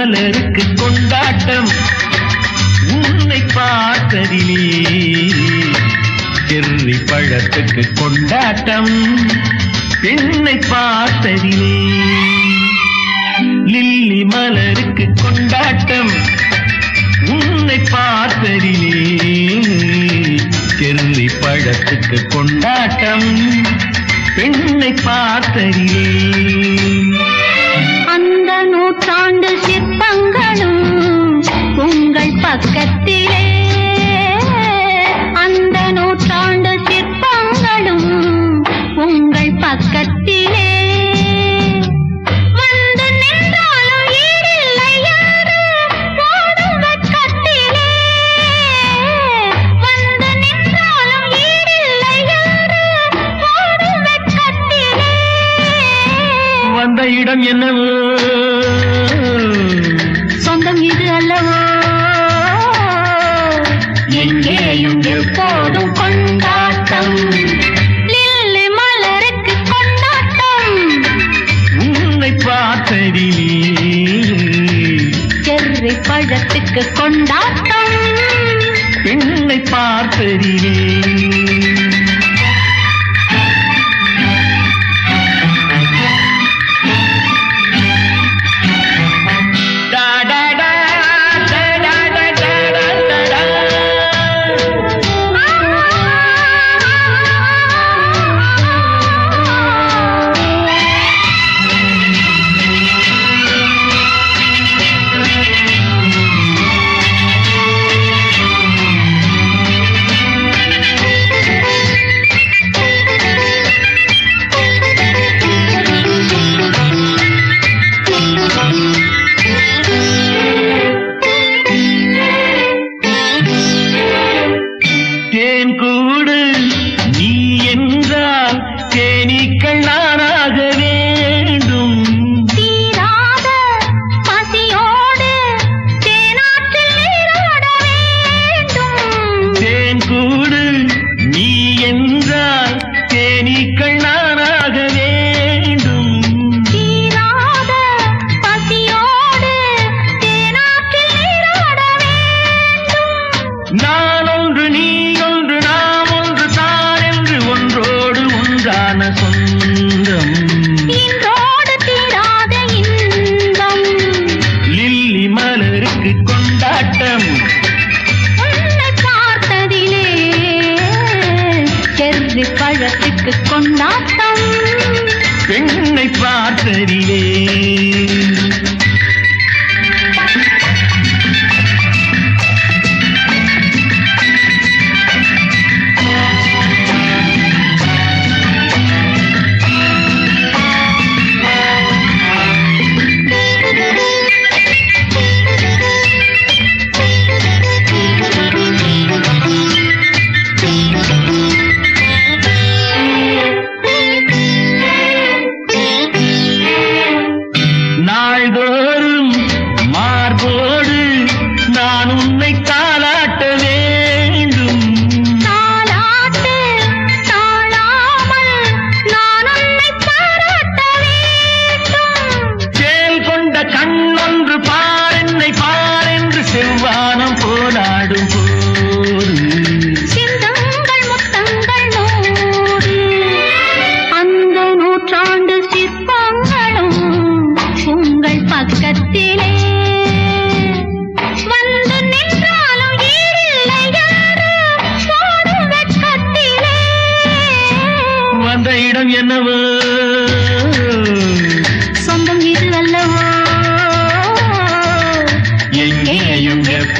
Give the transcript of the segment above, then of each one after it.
மலருக்கு கொண்டாட்டம். உன்னை பார்த்ததிலே செர்ரி பழத்துக்கு கொண்டாட்டம். பெண்ணை பார்த்ததிலே லில்லி மலருக்கு கொண்டாட்டம். உன்னை பார்த்ததிலே செர்ரி பழத்துக்கு கொண்டாட்டம். பெண்ணை பார்த்ததிலே அந்த நூற்றாண்டு சிற்பங்களும் உங்கள் பக்கத்திலே. அந்த நூற்றாண்டு சிற்பங்களும் உங்கள் பக்கத்திலே. வந்து நின்றாலும் ஈடில்லை எப்போதும் கொண்டாட்டம். லில்லி மலருக்கு கொண்டாட்டம். உன்னை பார்த்ததிலே. செர்ரி பழத்துக்கு கொண்டாட்டம். பெண்ணை பார்த்ததிலே. ஒன்றான சொந்தம். இன்றோடு தீராத இன்பம். லில்லி மலருக்கு கொண்டாட்டம். பார்த்ததிலே செர்ரி பழத்துக்கு கொண்டாட்டம். பெண்ணை பார்த்ததிலே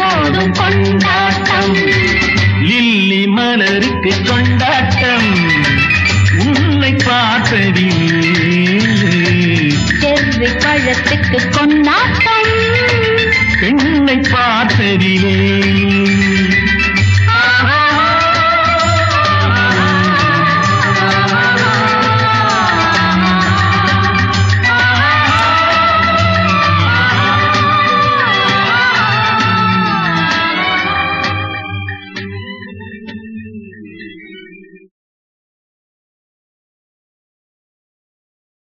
எப்போதும் கொண்டாட்டம். லில்லி மலருக்கு கொண்டாட்டம். உன்னை பார்த்ததில் செவ்வி பழத்துக்கு கொண்டாட்டம். பெண்ணை பார்த்ததிலே